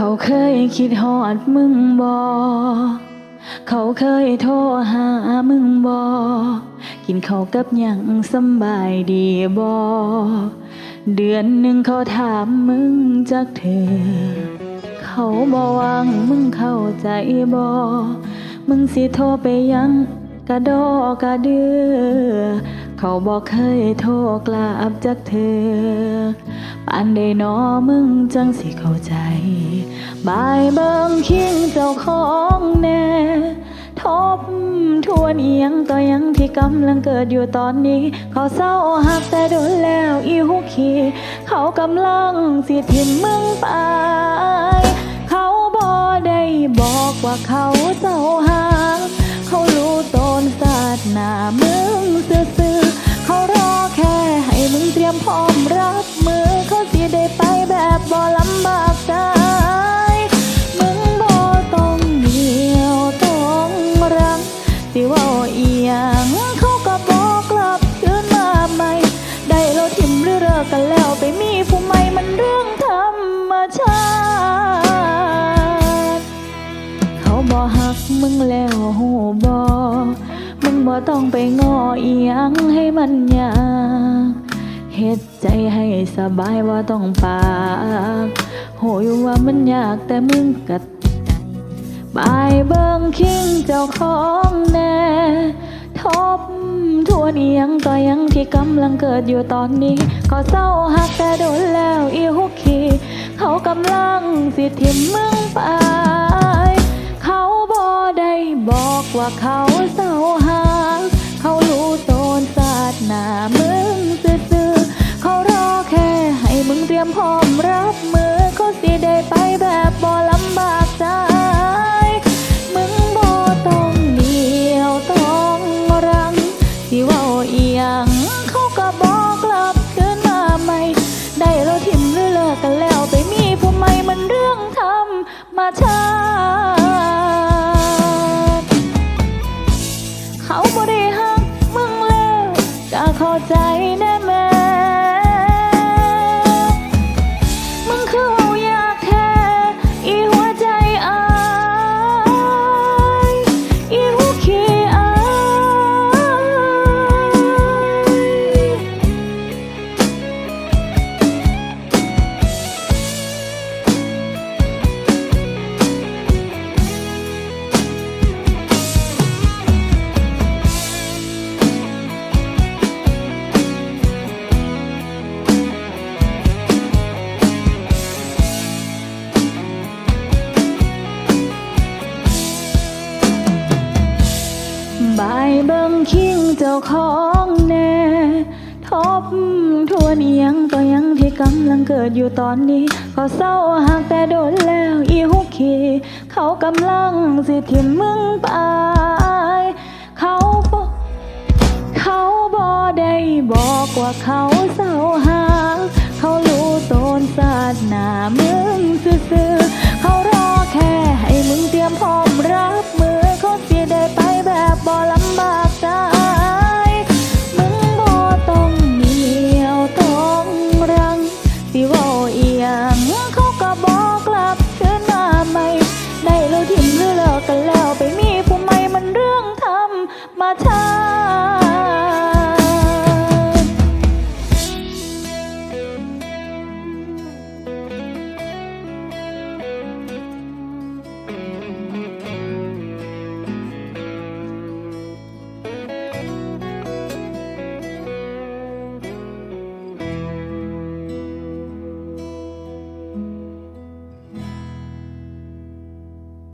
เขาเคยคิดฮอดมึงบอ เขาเคยโทรหามึงบอกินข้าวกับยังสบายดีบอ เดือนหนึ่งเขาถามมึงจักเธอ เขาบอวังมึงเข้าใจบอ มึงสิโทรไปยังกะดอกะเดือ เขาบอกเคยโทรกลับจากเธอปานได้นอมึงจังสิเข้าใจ บายเบิ่งคิงเจ้าของแน่ทบทวนเอียงต่อยังที่กำลังเกิดอยู่ตอนนี้ เขาเศร้าหักแต่โดนแล้วอีหุกขีเขากำลังสิทิมมึงไป เขาบอได้บอกว่าเขา คืนมาใหม่ได้เราทิมหรือกันแล้วไปมีผู้ใหม่มันเรื่องธรรมชาติ เขาบ่หักมึงแล้วหูบ่มึงบ่ต้องไปงออียงให้มันยาก เฮ็ดใจให้สบายว่าต้องปากโหยว่ามันยากแต่มึงกัดบายเบิ่งคิงเจ้าของแน่ ทบทวนเอียงต่อยังที่กำลังเกิดอยู่ตอนนี้ ก็เศร้าหักแต่โดนแล้วอีหุกขีเขากำลังสิทิมมึงไป เขาบอได้บอกว่าเขาเศร้าหัก เขารู้ตนศาสนามึง รียมพร้อมรับมือเขาสิได้ไปแบบบ่ลำบากใจ มึงบ่ต้องเดียวต้องรังที่เว่าอียง เขาก็บอกกลับคืนมาใหม่ ได้เราทิมหรือเลิกกันแล้วไปมีผู้ใหม่มันเรื่องธรรมชาติเขาบ่ได้หักมึงแล้วก็เข้าใจน่แคิงเจ้าของแน่ทบทวนเอียงต่อยังที่กำลังเกิดอยู่ตอนนี้ ก็เศร้าหากแต่โดนแล้วอีฮุกขีเขากำลังสิทิมมึงไป เขาบอกเขาบอได้บอกว่าเขาเศร้าหา